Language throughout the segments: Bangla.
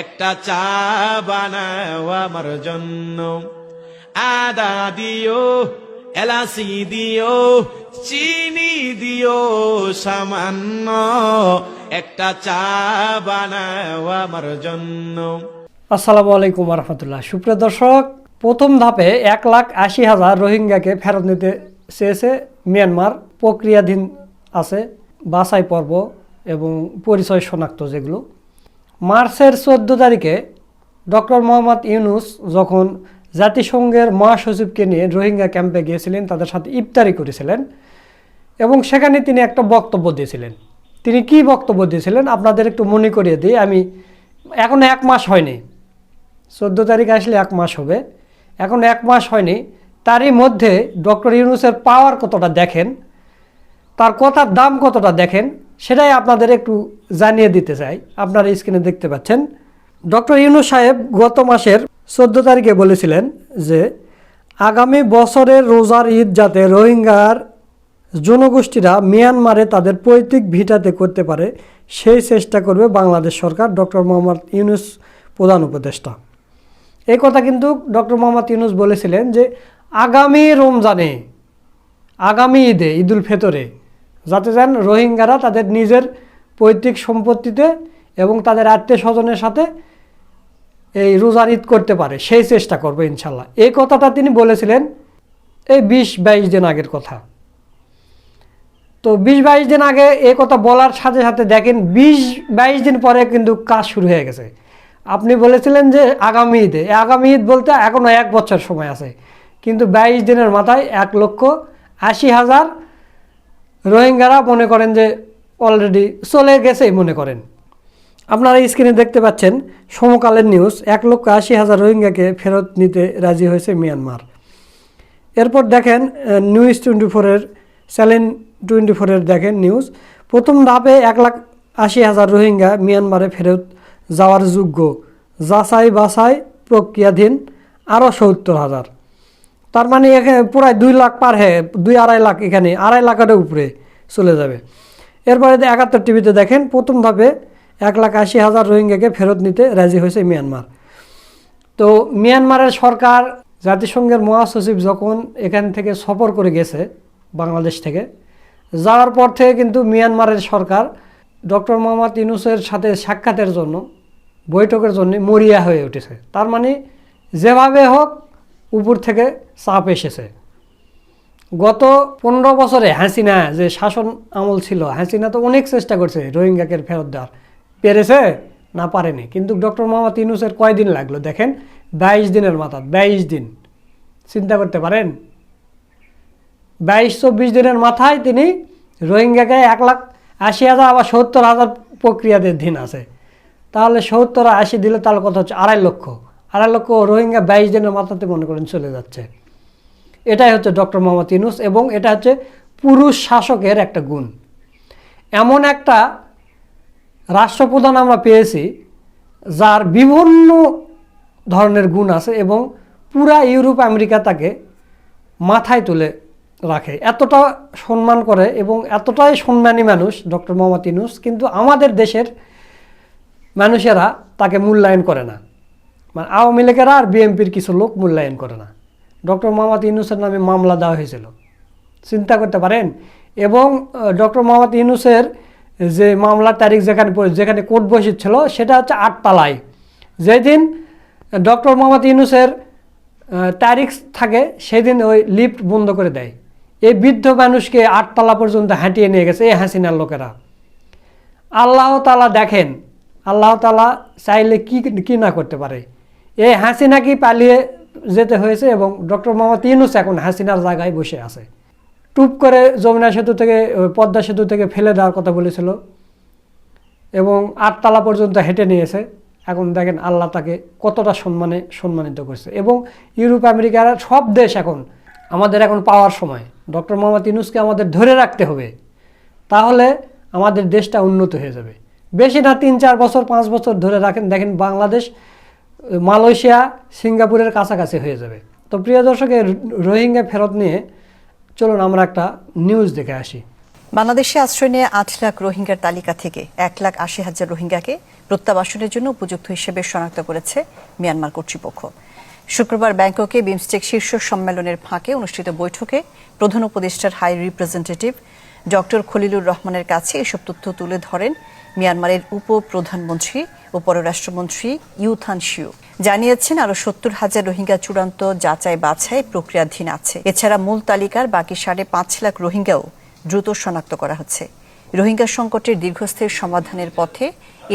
একটা চা বানাও আমার জন্য। আদা দিও, এলাচি দিও, চিনি দিও সামান্য। একটা চা বানাও আমার জন্য। আসসালামু আলাইকুম রহমতুল্লাহ সুপ্রিয় দর্শক, প্রথম ধাপে এক লাখ আশি হাজার রোহিঙ্গাকে ফেরত নিতে চেয়েছে মিয়ানমার। প্রক্রিয়াধীন আছে, বাছাই পর্ব এবং পরিচয় শনাক্ত যেগুলো। মার্চের চোদ্দ তারিখে ডক্টর মোহাম্মদ ইউনুস যখন জাতিসংঘের মহাসচিবকে নিয়ে রোহিঙ্গা ক্যাম্পে গিয়েছিলেন, তাদের সাথে ইফতারি করেছিলেন এবং সেখানে তিনি একটা বক্তব্য দিয়েছিলেন। তিনি কি বক্তব্য দিয়েছিলেন? আপনাদের একটু মনে করিয়ে দিই। আমি এখন এক মাস হয়নি। চোদ্দ তারিখ আসলে এক মাস হবে। এখন এক মাস হয়নি। তারই মধ্যে ডক্টর ইউনুসের পাওয়ার কতটা দেখেন, তার কথার দাম কতটা দেখেন সেটাই আপনাদের একটু জানিয়ে দিতে চাই। আপনারা স্ক্রিনে দেখতে পাচ্ছেন। ডক্টর ইউনুস সাহেব গত মাসের চোদ্দ তারিখে বলেছিলেন যে, আগামী বছরের রোজার ঈদ যাতে রোহিঙ্গার জনগোষ্ঠীরা মিয়ানমারে তাদের পৈতৃক ভিটাতে করতে পারে, সেই চেষ্টা করবে বাংলাদেশ সরকার, ডক্টর মোহাম্মদ ইউনুস প্রধান উপদেষ্টা। এই কথা কিন্তু ডক্টর মোহাম্মদ ইউনুস বলেছিলেন যে, আগামী রমজানে, আগামী ঈদে, ঈদুল ফেতরে যাতে যেন রোহিঙ্গারা তাদের নিজের পৈতৃক সম্পত্তিতে এবং তাদের আত্মীয় স্বজনের সাথে এই রোজার ঈদ করতে পারে, সেই চেষ্টা করবে ইনশাল্লাহ। এই কথাটা তিনি বলেছিলেন এই বিশ বাইশ দিন আগের কথা। তো বিশ বাইশ দিন আগে এই কথা বলার সাথে সাথে দেখেন বিশ বাইশ দিন পরে কিন্তু কাজ শুরু হয়ে গেছে। আপনি বলেছিলেন যে আগামী ঈদে আগামী ঈদ বলতে এখনও এক বছর সময় আছে। কিন্তু বাইশ দিনের মাথায় এক লক্ষ আশি হাজার রোহিঙ্গারা মনে করেন যে অলরেডি চলে গেছেই মনে করেন। আপনারা স্ক্রিনে দেখতে পাচ্ছেন সমকালের নিউজ এক লক্ষ আশি হাজার রোহিঙ্গাকে ফেরত নিতে রাজি হয়েছে মিয়ানমার। এরপর দেখেন নিউজ টোয়েন্টি ফোরের চ্যানেল টোয়েন্টি ফোরের দেখেন নিউজ প্রথম ধাপে এক লাখ আশি হাজার রোহিঙ্গা মিয়ানমারে ফেরত যাওয়ার যোগ্য। যাচাই বাছাই প্রক্রিয়াধীন আরও সত্তর হাজার। তার মানে এখানে প্রায় দুই লাখ পার হয়ে, দুই আড়াই লাখ এখানে, আড়াই লাখের উপরে চলে যাবে। এরপরে একাত্তর টিভিতে দেখেন, প্রথম ধাপে এক লাখ আশি হাজার রোহিঙ্গাকে ফেরত নিতে রাজি হয়েছে মিয়ানমার। তো মিয়ানমারের সরকার জাতিসংঘের মহাসচিব যখন এখান থেকে সফর করে গেছে বাংলাদেশ থেকে, যাওয়ার পর থেকে কিন্তু মিয়ানমারের সরকার ডক্টর মোহাম্মদ ইউনুসের সাথে সাক্ষাতের জন্য, বৈঠকের জন্য মরিয়া হয়ে উঠেছে। তার মানে যেভাবে হোক উপর থেকে চাপ এসেছে। গত পনেরো বছরে হাসিনা যে শাসন আমল ছিল, হাসিনা তো অনেক চেষ্টা করছে রোহিঙ্গাকে ফেরত দেওয়ার। পেরেছে? না পারেনি। কিন্তু ডক্টর মোহাম্মদ ইউনুসের কয়দিন লাগল দেখেন? বাইশ দিনের মাথা বাইশ দিন। চিন্তা করতে পারেন? বাইশ, চব্বিশ দিনের মাথায় তিনি রোহিঙ্গাকে এক লাখ আশি হাজার আবার সত্তর হাজার প্রক্রিয়াদের দিন আছে। তাহলে সত্তর আশি দিলে তাহলে কত হচ্ছে? আড়াই লক্ষ। আড়াই লক্ষ রোহিঙ্গা বাইশ দিনের মাথাতে মনে করেন চলে যাচ্ছে। এটাই হচ্ছে ডক্টর মোহাম্মদ ইউনুস এবং এটা হচ্ছে পুরুষ শাসকের একটা গুণ। এমন একটা রাষ্ট্রপ্রধান আমরা পেয়েছি যার বিভিন্ন ধরনের গুণ আছে এবং পুরা ইউরোপ, আমেরিকা তাকে মাথায় তুলে রাখে। এতটা সম্মান করে এবং এতটাই সম্মানী মানুষ ডক্টর মোহাম্মদ ইউনুস, কিন্তু আমাদের দেশের মানুষেরা তাকে মূল্যায়ন করে না। মানে আওয়ামী লীগেরা আর বিএনপির কিছু লোক মূল্যায়ন করে না। ডক্টর মোহাম্মদ ইউনুসের নামে মামলা দেওয়া হয়েছিল। চিন্তা করতে পারেন, এবং ডক্টর মোহাম্মদ ইউনুসের যে মামলার তারিখ যেখানে যেখানে কোর্ট বসেছিল সেটা হচ্ছে আটতলায় যেদিন ডক্টর মোহাম্মদ ইউনুসের তারিখ থাকে, সেদিন ওই লিফট বন্ধ করে দেয়। এই বৃদ্ধ মানুষকে আটতলা পর্যন্ত হাঁটিয়ে নিয়ে গেছে এই হাসিনার লোকেরা। আল্লাহ তালা দেখেন, আল্লাহ তালা চাইলে কি কি না করতে পারে। এই হাসিনাকেই পালিয়ে যেতে হয়েছে এবং ডক্টর মোহাম্মদ ইউনুস এখন হাসিনার জায়গায় বসে আছে? টুপ করে যমুনা সেতু থেকে পদ্মা সেতু থেকে ফেলে দেওয়ার কথা বলেছিল এবং আটতলা পর্যন্ত হেঁটে নিয়েছে। এখন দেখেন আল্লাহ তাকে কতটা সম্মানে সম্মানিত করছে। এবং ইউরোপ আমেরিকার সব দেশ এখন আমাদের এখন পাওয়ার সময়। ডক্টর মোহাম্মদ ইউনুসকে আমাদের ধরে রাখতে হবে, তাহলে আমাদের দেশটা উন্নত হয়ে যাবে। বেশি না তিন চার বছর, পাঁচ বছর ধরে রাখেন। দেখেন বাংলাদেশ মালয়েশিয়া সিঙ্গাপুরের কাছাকাছি হয়ে যাবে। তো প্রিয় দর্শকের রোহিঙ্গা ফেরত নিয়ে চলুন আমরা একটা নিউজ দেখে আসি। বাংলাদেশে আশ্রয় নিয়ে আট লাখ রোহিঙ্গার তালিকা থেকে এক লাখ আশি হাজার রোহিঙ্গাকে প্রত্যাবাসনের জন্য উপযুক্ত হিসেবে শনাক্ত করেছে মিয়ানমার কর্তৃপক্ষ। শুক্রবার ব্যাংককে বিমস্টেক শীর্ষ সম্মেলনের ফাঁকে অনুষ্ঠিত বৈঠকে প্রধান উপদেষ্টার হাই রিপ্রেজেন্টেটিভ ডক্টর খলিলুর রহমানের কাছে এসব তথ্য তুলে ধরেন মিয়ানমারের উপ প্রধানমন্ত্রী ও পররাষ্ট্রমন্ত্রী ইউথান শিউ। জানিয়েছেন আরও সত্তর হাজার রোহিঙ্গা চূড়ান্ত যাচাই বাছাই প্রক্রিয়াধীন আছে। এছাড়া মূল তালিকার বাকি সাড়ে পাঁচ লাখ রোহিঙ্গাও দ্রুত শনাক্ত করা হচ্ছে। রোহিঙ্গা সংকটের দীর্ঘস্থায়ী সমাধানের পথে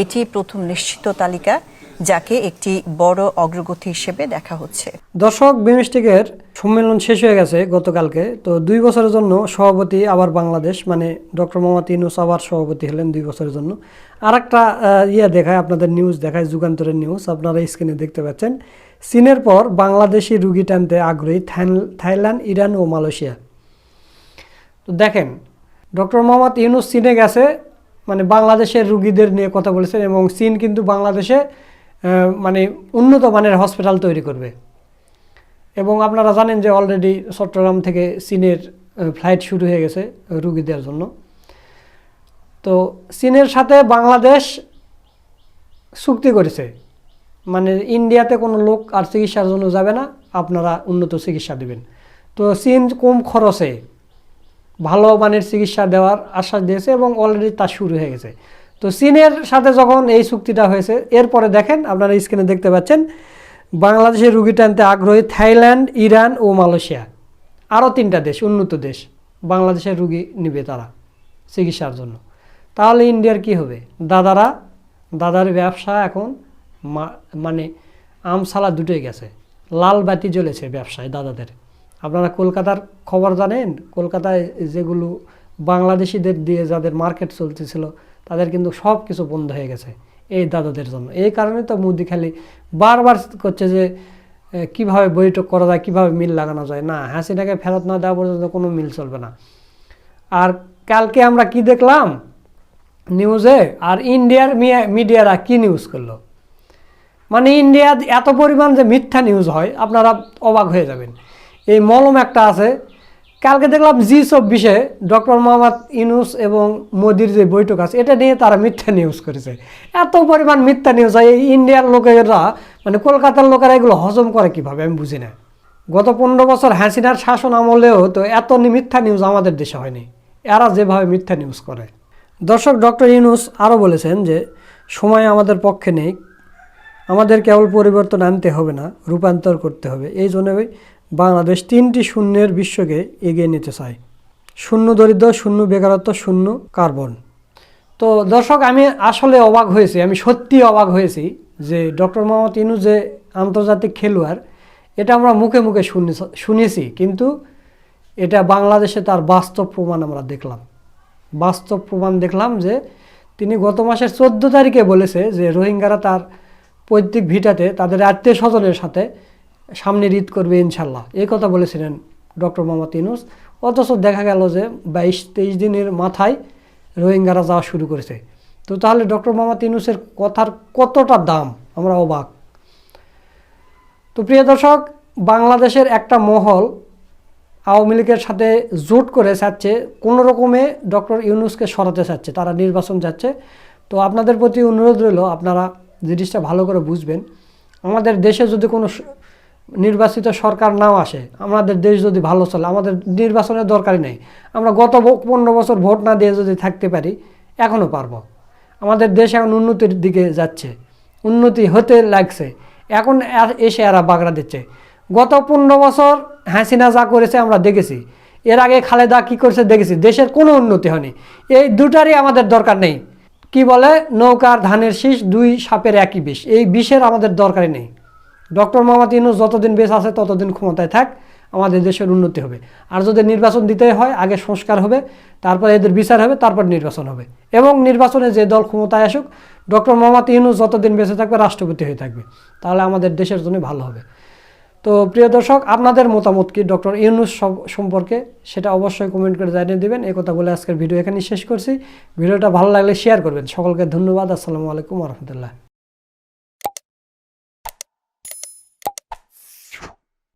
এটি প্রথম নিশ্চিত তালিকা যাকে একটি বড় অগ্রগতি হিসেবে দেখা হচ্ছে। দর্শক, বিমস্টিকের সম্মেলন শেষ হয়ে গেছে গতকালকে। তো দুই বছরের জন্য সভাপতি আবার বাংলাদেশ মানে ডক্টর মোহাম্মদ ইনুস আবার সভাপতি হলেন দুই বছরের জন্য। আর একটা ইয়ে দেখায়, আপনাদের নিউজ দেখায়, যুগান্তরের নিউজ আপনারা স্ক্রিনে দেখতে পাচ্ছেন। চীনের পর বাংলাদেশি রুগী টানতে আগ্রহী থাইল- থাইল্যান্ড, ইরান ও মালয়েশিয়া। তো দেখেন, ডক্টর মোহাম্মদ ইউনুস চীনে গেছে মানে বাংলাদেশের রুগীদের নিয়ে কথা বলেছেন এবং চীন কিন্তু বাংলাদেশে মানে উন্নত মানের হসপিটাল তৈরি করবে। এবং আপনারা জানেন যে অলরেডি চট্টগ্রাম থেকে চীনের ফ্লাইট শুরু হয়ে গেছে রুগীদের জন্য। তো চীনের সাথে বাংলাদেশ চুক্তি করেছে। মানে ইন্ডিয়াতে কোনো লোক আর চিকিৎসার জন্য যাবে না, আপনারা উন্নত চিকিৎসা দেবেন। তো চীন কম খরচে ভালো মানের চিকিৎসা দেওয়ার আশ্বাস দিয়েছে এবং অলরেডি তা শুরু হয়ে গেছে। তো চীনের সাথে যখন এই চুক্তিটা হয়েছে, এরপরে দেখেন আপনারা স্ক্রিনে দেখতে পাচ্ছেন, বাংলাদেশের রুগী টানতে আগ্রহী থাইল্যান্ড, ইরান ও মালয়েশিয়া। আরও তিনটা দেশ, উন্নত দেশ, বাংলাদেশের রুগী নিবে তারা চিকিৎসার জন্য। তাহলে ইন্ডিয়ার কি হবে? দাদারা, দাদার ব্যবসা এখন মানে আমসালা দুটোই গেছে। লাল বাতি জ্বলেছে ব্যবসায় দাদাদের। আপনারা কলকাতার খবর জানেন? কলকাতায় যেগুলো বাংলাদেশিদের দিয়ে যাদের মার্কেট চলতেছিল তাদের কিন্তু সব কিছু বন্ধ হয়ে গেছে এই দাদাদের জন্য। এই কারণে তো মোদি খালি বারবার করছে যে কীভাবে বৈঠক করা যায়, কীভাবে মিল লাগানো যায়। না, হাসিনাকে ফেরত না দেওয়া পর্যন্ত কোনো মিল চলবে না। আর কালকে আমরা কি দেখলাম? নিউজে, আর ইন্ডিয়ার মিডিয়ারা কি নিউজ করল? মানে ইন্ডিয়া এত পরিমাণ যে মিথ্যা নিউজ হয়, আপনারা অবাক হয়ে যাবেন। এই মলম একটা আছে কালকে দেখলাম জি চব্বিশে ডক্টর মোহাম্মদ ইউনুস এবং মোদির যে বৈঠক আছে, এটা নিয়ে তারা মিথ্যা নিউজ করেছে। এত পরিমাণ মিথ্যা নিউজ হয়, এই ইন্ডিয়ার লোকেরা মানে কলকাতার লোকেরা এগুলো হজম করে কীভাবে, আমি বুঝি না। গত পনেরো বছর হাসিনার শাসন আমলেও তো এত মিথ্যা নিউজ আমাদের দেশে হয়নি। এরা যেভাবে মিথ্যা নিউজ করে। দর্শক, ডক্টর ইউনুস আরও বলেছেন যে, সময় আমাদের পক্ষে নেই। আমাদের কেবল পরিবর্তন আনতে হবে না, রূপান্তর করতে হবে। এই জন্যই বাংলাদেশ তিনটি শূন্যের বিশ্বকে এগিয়ে নিতে চায়। শূন্য দরিদ্র, শূন্য বেকারত্ব, শূন্য কার্বন। তো দর্শক, আমি আসলে অবাক হয়েছি, আমি সত্যি অবাক হয়েছি যে ডক্টর মোহাম্মদ ইনু যে আন্তর্জাতিক খেলোয়াড়, এটা আমরা মুখে মুখে শুনে শুনেছি, কিন্তু এটা বাংলাদেশে তার বাস্তব প্রমাণ আমরা দেখলাম। বাস্তব প্রমাণ দেখলাম যে তিনি গত মাসের চোদ্দ তারিখে বলেছে যে রোহিঙ্গারা তার পৈতৃক ভিটাতে তাদের আত্মীয় স্বজনের সাথে সামনে ঈদ করবে ইনশাল্লাহ এই কথা বলেছিলেন ডক্টর মোহাম্মদ ইনুস অথচ দেখা গেল যে বাইশ, তেইশ দিনের মাথায় রোহিঙ্গারা যাওয়া শুরু করেছে। তো তাহলে ডক্টর মোহাম্মদ ইনুসের কথার কতটা দাম? আমরা অবাক। তো প্রিয় দর্শক, বাংলাদেশের একটা মহল আওয়ামী লীগের সাথে জোট করে চাচ্ছে কোনো রকমে ডক্টর ইউনুসকে সরাতে চাচ্ছে, তারা নির্বাচন যাচ্ছে। তো আপনাদের প্রতি অনুরোধ রইল, আপনারা জিনিসটা ভালো করে বুঝবেন। আমাদের দেশে যদি কোনো নির্বাচিত সরকার নাও আসে। আমাদের দেশ যদি ভালো চলে, আমাদের নির্বাচনের দরকারই নেই। আমরা গত পনেরো বছর ভোট না দিয়ে যদি থাকতে পারি এখনও পারব। আমাদের দেশ এখন উন্নতির দিকে যাচ্ছে। উন্নতি হতে লাগছে। এখন এসে এরা বাগড়া দিচ্ছে। গত পনেরো বছর হাসিনা যা করেছে আমরা দেখেছি। এর আগে খালেদা কি করেছে দেখেছি। দেশের কোনো উন্নতি হয়নি। এই দুটারই আমাদের দরকার নেই। কি বলে? নৌকার ধানের শীষ দুই সাপের একই বিষ। এই বিষের আমাদের দরকারই নেই। ডক্টর মোহাম্মদ ইউনুস যতদিন বেশ আছে, ততদিন ক্ষমতায় থাক, আমাদের দেশের উন্নতি হবে। আর যদি নির্বাচন দিতে হয়, আগে সংস্কার হবে, তারপর এদের বিচার হবে, তারপর নির্বাচন হবে। এবং নির্বাচনে যে দল ক্ষমতায় আসুক, ডক্টর মোহাম্মদ ইউনুস যতদিন বেঁচে থাকবে, রাষ্ট্রপতি হয়ে থাকবে। তাহলে আমাদের দেশের জন্য ভালো হবে। তো প্রিয় দর্শক, আপনাদের মতামত কি ডক্টর ইউনুস সম্পর্কে? সেটা অবশ্যই কমেন্ট করে জানিয়ে দেবেন। এই কথা বলে আজকের ভিডিও এখানে শেষ করছি। ভিডিওটা ভালো লাগলে শেয়ার করবেন। সকলকে ধন্যবাদ। আসসালামু আলাইকুম রহমতুল্লাহ।